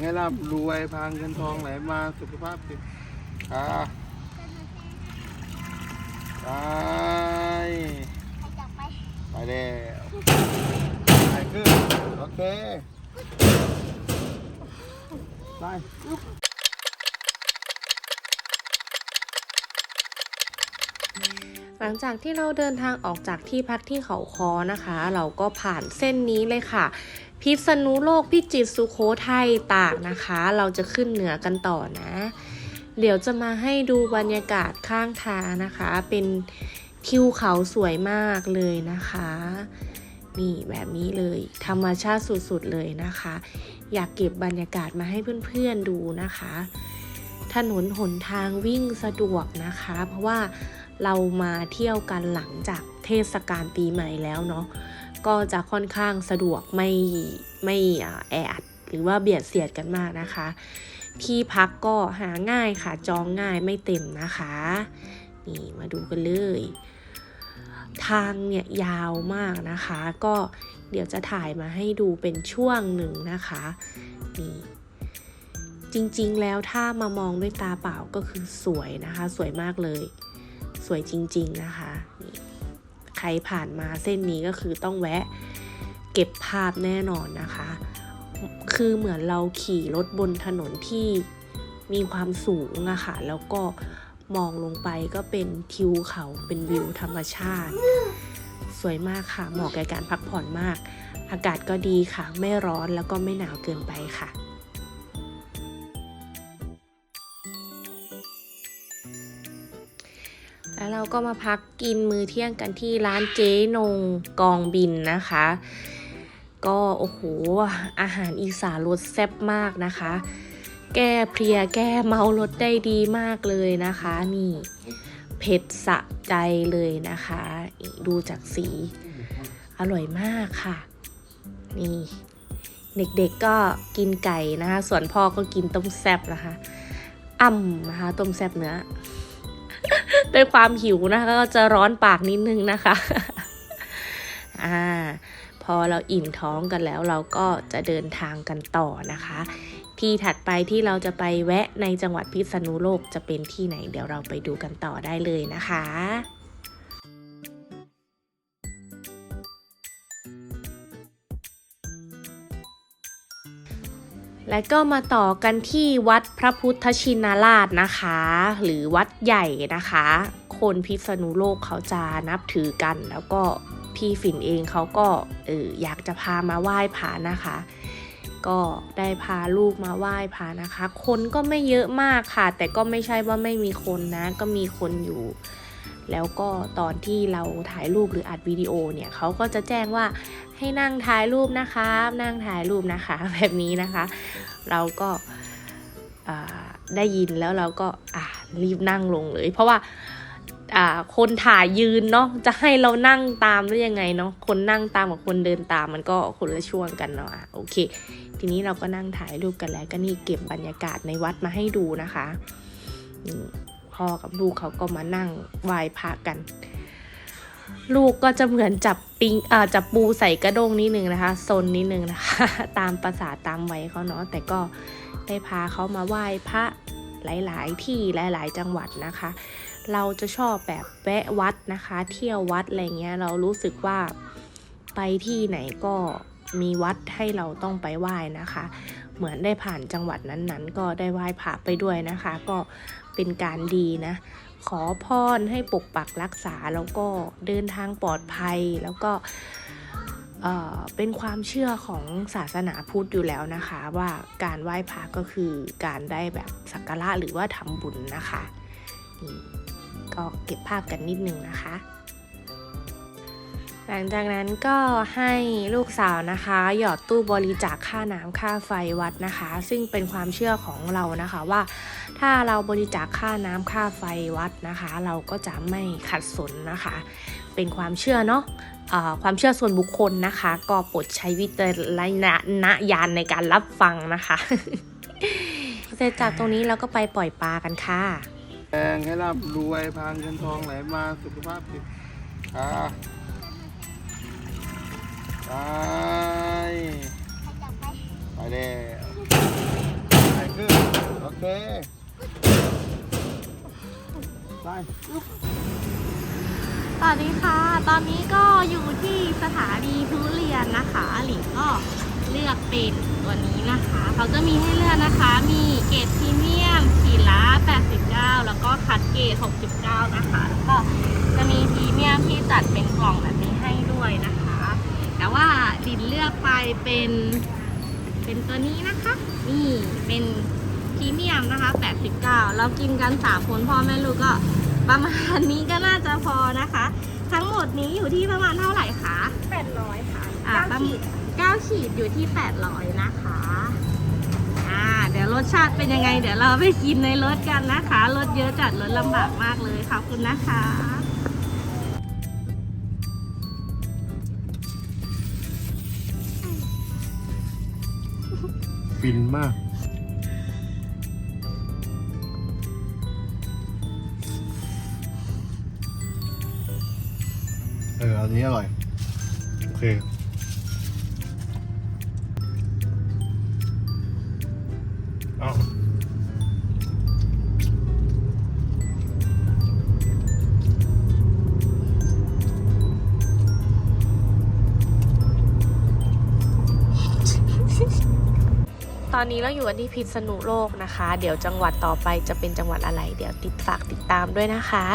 ให้ร่ำรวยพาเงินทองไหลมาสุขภาพดีค่ะไปไปแล้วไปขึ้นโอเคไป หลังจากที่เราเดินทางออกจากที่พักที่เขาคอนะคะ เราก็ผ่านเส้นนี้เลยค่ะ พิษณุโลกพิจิตรสุโขทัยตากนะคะ เราจะขึ้นเหนือกันต่อนะ เดี๋ยวจะมาให้ดูบรรยากาศข้างทางนะคะ เป็นทิวเขาสวยมากเลยนะคะ นี่แบบนี้เลยธรรมชาติสุดๆเลยนะคะ อยากเก็บบรรยากาศมาให้เพื่อนๆดูนะคะ ถนนหนทางวิ่งสะดวกนะคะ เพราะว่า เรามาเที่ยวกันหลังจากเทศกาลปีใหม่แล้วเนาะก็จะค่อนข้างสะดวกไม่ไม่แออัดหรือว่าเบียดเสียดกันมากนะคะ ที่พักก็หาง่ายค่ะจองง่ายไม่เต็มนะคะนี่มาดูกันเลย ทางเนี่ยยาวมากนะคะ ก็เดี๋ยวจะถ่ายมาให้ดูเป็นช่วงหนึ่งนะคะนี่จริงๆแล้วถ้ามามองด้วยตาเปล่าก็คือสวยนะคะ สวยมากเลย สวยจริง ๆ นะคะใครผ่านมาเส้นนี้ก็คือต้องแวะเก็บภาพแน่นอนนะคะ คือเหมือนเราขี่รถบนถนนที่มีความสูงอะค่ะ แล้วก็มองลงไปก็เป็นทิวเขาเป็นวิวธรรมชาติ สวยมากค่ะ เหมาะแก่การพักผ่อนมาก อากาศก็ดีค่ะ ไม่ร้อนแล้วก็ไม่หนาวเกินไปค่ะ แล้วเราก็มาพักกินมื้อเที่ยงกันที่ร้านเจ๊นงกองบินนะคะ ก็โอ้โห อาหารอีสานรสแซ่บมากนะคะ แก้เพลียแก้เมารสได้ดีมากเลยนะคะ นี่เผ็ดสะใจเลยนะคะ ดูจากสี อร่อยมากค่ะ นี่ เด็กๆก็กินไก่นะคะ ส่วนพ่อก็กินต้มแซ่บนะคะ อ่ำนะคะ ต้มแซ่บเนื้อ ด้วยความหิวนะคะ ก็จะร้อนปากนิดนึงนะคะอ่าพอเราอิ่มท้องกันแล้วเราก็จะเดินทางกันต่อนะคะ ที่ถัดไปที่เราจะไปแวะในจังหวัดพิษณุโลกจะเป็นที่ไหน เดี๋ยวเราไปดูกันต่อได้เลยนะคะ และก็มาต่อกันที่วัดพระพุทธชินราชนะคะ หรือวัดใหญ่นะคะ คนพิษณุโลกเขาจะนับถือกัน แล้วก็พี่ฝิ่นเองเขาก็เอออยากจะพามาไหว้พระนะคะ ก็ได้พาลูกมาไหว้พระนะคะ คนก็ไม่เยอะมากค่ะ แต่ก็ไม่ใช่ว่าไม่มีคนนะ ก็มีคนอยู่ แล้วก็ตอนที่เราถ่ายรูปหรืออัดวิดีโอเนี่ยเขาก็จะแจ้งว่าให้นั่งถ่ายรูปนะคะนั่งถ่ายรูปนะคะ แบบนี้นะคะ เราก็ได้ยินแล้วเราก็รีบนั่งลงเลย เพราะว่าคนถ่ายยืนเนาะจะให้เรานั่งตามได้ยังไงเนาะคนนั่งตามกับคนเดินตามมันก็คนละช่วงกันเนาะอะโอเค ทีนี้เราก็นั่งถ่ายรูปกันแล้วก็นี่เก็บบรรยากาศในวัดมาให้ดูนะคะนี่ พ่อกับลูกเขาก็มานั่งไหว้พระกัน ลูกก็จะเหมือนจับปิงอ่าจับปูใส่กระด้งนิดนึงนะคะซนนิดนึงนะคะ ตามภาษาตามไวัยเขาเนาะแต่ก็ได้พาเขามาไหว้พระหลาย ๆ ที่หลาย ๆ จังหวัดนะคะ เราจะชอบแบบแวะวัดนะคะ เที่ยววัดอะไรเงี้ยเรารู้สึกว่าไปที่ไหนก็มีวัดให้เราต้องไปไหว้นะคะ เหมือนได้ผ่านจังหวัดนั้นๆ ก็ได้ไหว้พระไปด้วยนะคะ ก็ เป็นการดีนะ ขอพรให้ปกปักรักษาแล้วก็เดินทางปลอดภัยแล้วก็เป็นความเชื่อของศาสนาพุทธอยู่แล้วนะคะ ว่าการไหว้พระก็คือการได้แบบสักการะหรือว่าทำบุญนะคะนี่ก็เก็บภาพกันนิดนึงนะคะ หลังจากนั้นก็ให้ลูกสาวนะคะ หยอดตู้บริจาคค่าน้ำค่าไฟวัดนะคะ ซึ่งเป็นความเชื่อของเรานะคะว่า ถ้าเราบริจาคค่าน้ำค่าไฟวัดนะคะ เราก็จะไม่ขัดสนนะคะ เป็นความเชื่อเนาะความเชื่อส่วนบุคคลนะคะ ก็โปรดใช้วิจารณญาณในการรับฟังนะคะเสร็จจากตรงนี้เราก็ไปปล่อยปลากันค่ะแดงให้ร่ำรวยพาเงินทองไหลมาสุขภาพดีค่ะไปไปแล้วเค ไปสวัสดีค่ะ ตอนนี้ก็อยู่ที่สถานีทุเรียนนะคะหลิงก็เลือกเป็นตัวนี้นะคะ เขาจะมีให้เลือกนะคะ มีเกรดพรีเมียมขีดละ89 แล้วก็คัดเกรด69 นะคะ แล้วก็จะมีพรีเมียมที่จัดเป็นกล่องแบบนี้ให้ด้วยนะคะ แต่ว่าหลินเลือกไปเป็น เป็นตัวนี้นะคะ นี่เป็น รีเมียมนะคะ89เรากินกัน 3 คนพ่อแม่ลูกก็ประมาณนี้ก็น่าจะพอนะคะ ทั้งหมดนี้อยู่ที่ประมาณเท่าไหร่คะ800ค่ะอะเก้าขีด9ขีดอยู่ที่ 800 นะคะอ่าเดี๋ยวรสชาติเป็นยังไง เดี๋ยวเราไปกินในรถกันนะคะรถเยอะจัดรถลำบากมากเลยขอบคุณนะคะฟินมาก เอออันนี้อร่อย โอเคเอาตอนนี้เราอยู่กันที่พิษณุโลกนะคะ เดี๋ยวจังหวัดต่อไปจะเป็นจังหวัดอะไร เดี๋ยวติดฝากติดตามด้วยนะคะ